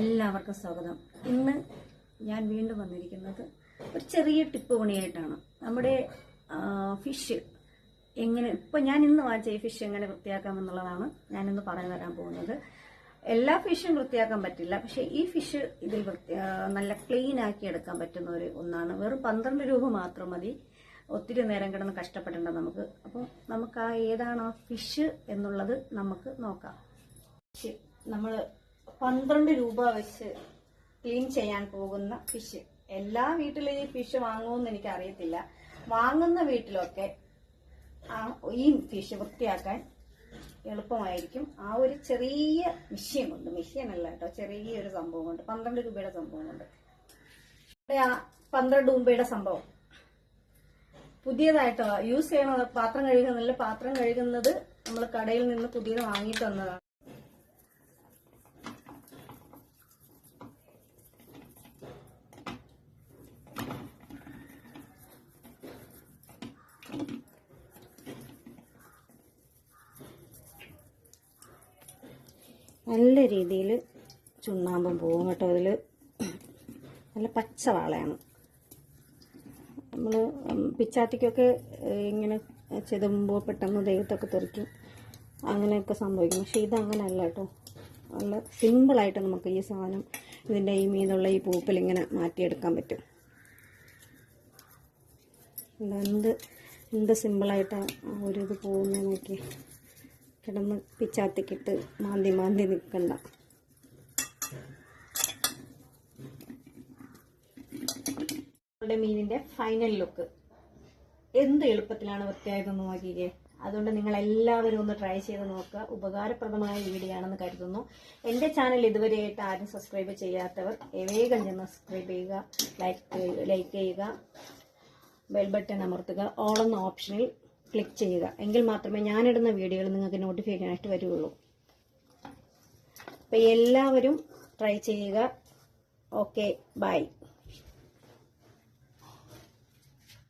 എല്ലാവർക്കും സ്വാഗതം. ഇന്ന് ഞാൻ വീണ്ടും വന്നിരിക്കുന്നത് ഒരു ചെറിയ ടിപ്പ് പണിയായിട്ടാണ്. നമ്മുടെ ഫിഷ് എങ്ങനെ ഇപ്പൊ ഞാൻ ഇന്ന് വാങ്ങിച്ച ഈ ഫിഷ് എങ്ങനെ വൃത്തിയാക്കാം എന്നുള്ളതാണ് ഞാൻ ഇന്ന് പറഞ്ഞു തരാൻ പോകുന്നത്. എല്ലാ ഫിഷും വൃത്തിയാക്കാൻ പറ്റില്ല. പക്ഷെ ഈ ഫിഷ് ഇതിൽ നല്ല ക്ലീൻ ആക്കി എടുക്കാൻ പറ്റുന്ന ഒരു ഒന്നാണ്. വെറും പന്ത്രണ്ട് രൂപ മാത്രം മതി. ഒത്തിരി നേരം കിടന്ന് കഷ്ടപ്പെടേണ്ട നമുക്ക്. അപ്പോൾ നമുക്ക് ആ ഏതാണ് ആ ഫിഷ് എന്നുള്ളത് നമുക്ക് നോക്കാം. നമ്മൾ പന്ത്രണ്ട് രൂപ വെച്ച് ക്ലീൻ ചെയ്യാൻ പോകുന്ന ഫിഷ് എല്ലാ വീട്ടിലും ഈ ഫിഷ് വാങ്ങുമെന്ന് എനിക്ക് അറിയത്തില്ല വാങ്ങുന്ന വീട്ടിലൊക്കെ ആ ഈ ഫിഷ് വൃത്തിയാക്കാൻ എളുപ്പമായിരിക്കും. ആ ഒരു ചെറിയ മിഷ്യൻ കൊണ്ട് മിഷ്യൻ അല്ല കേട്ടോ ചെറിയൊരു സംഭവം കൊണ്ട് പന്ത്രണ്ട് രൂപയുടെ സംഭവം കൊണ്ട് പന്ത്രണ്ട് രൂപയുടെ സംഭവം. പുതിയതായിട്ടോ? യൂസ് ചെയ്യണ പാത്രം കഴുകുന്നില്ല പാത്രം കഴുകുന്നത് നമ്മൾ കടയിൽ നിന്ന് പുതിയത് വാങ്ങിയിട്ട് നല്ല രീതിയിൽ ചുണ്ണാമ്പും പോവും കേട്ടോ അതിൽ നല്ല പച്ച വാളയാണ്. നമ്മൾ പിച്ചാത്തിക്കൊക്കെ ഇങ്ങനെ ചെതുമ്പോൾ പെട്ടെന്ന് ദൈവത്തൊക്കെ തെറിക്കും. അങ്ങനെയൊക്കെ സംഭവിക്കും. പക്ഷെ ഇതങ്ങനെയല്ല കേട്ടോ. നല്ല സിമ്പിളായിട്ട് നമുക്ക് ഈ സാധനം ഇതിന്റെ ഈ മീനുള്ള ഈ പൂപ്പിൽ ഇങ്ങനെ മാറ്റിയെടുക്കാൻ പറ്റും. എന്ത് എന്ത് സിമ്പിളായിട്ടാണ് ഒരു ഇത് പോകുന്നത് കിടന്ന് പിച്ചാത്തിക്കിട്ട് മാന്തി മാന്തി നിൽക്കണ്ട നമ്മുടെ മീനിന്റെ ഫൈനൽ ലുക്ക് എന്ത് എളുപ്പത്തിലാണ് വൃത്തിയായതെന്ന് നോക്കിയേ അതുകൊണ്ട് നിങ്ങൾ എല്ലാവരും ഒന്ന് ട്രൈ ചെയ്ത് നോക്കുക. ഉപകാരപ്രദമായ വീഡിയോ ആണെന്ന് കരുതുന്നു. എന്റെ ചാനൽ ഇതുവരെയായിട്ട് ആരും സബ്സ്ക്രൈബ് ചെയ്യാത്തവർ വേഗം ചെന്ന് സബ്സ്ക്രൈബ് ചെയ്യുക ലൈക്ക് ലൈക്ക് ചെയ്യുക ബെൽ ബട്ടൺ അമർത്തുക ഓൾ എന്ന ഓപ്ഷനിൽ ക്ലിക്ക് ചെയ്യുക. എങ്കിൽ മാത്രമേ ഞാനിടുന്ന വീഡിയോകൾ നിങ്ങൾക്ക് നോട്ടിഫിക്കേഷൻ ആയിട്ട് വരുള്ളൂ. അപ്പോൾ എല്ലാവരും ട്രൈ ചെയ്യുക. Okay bye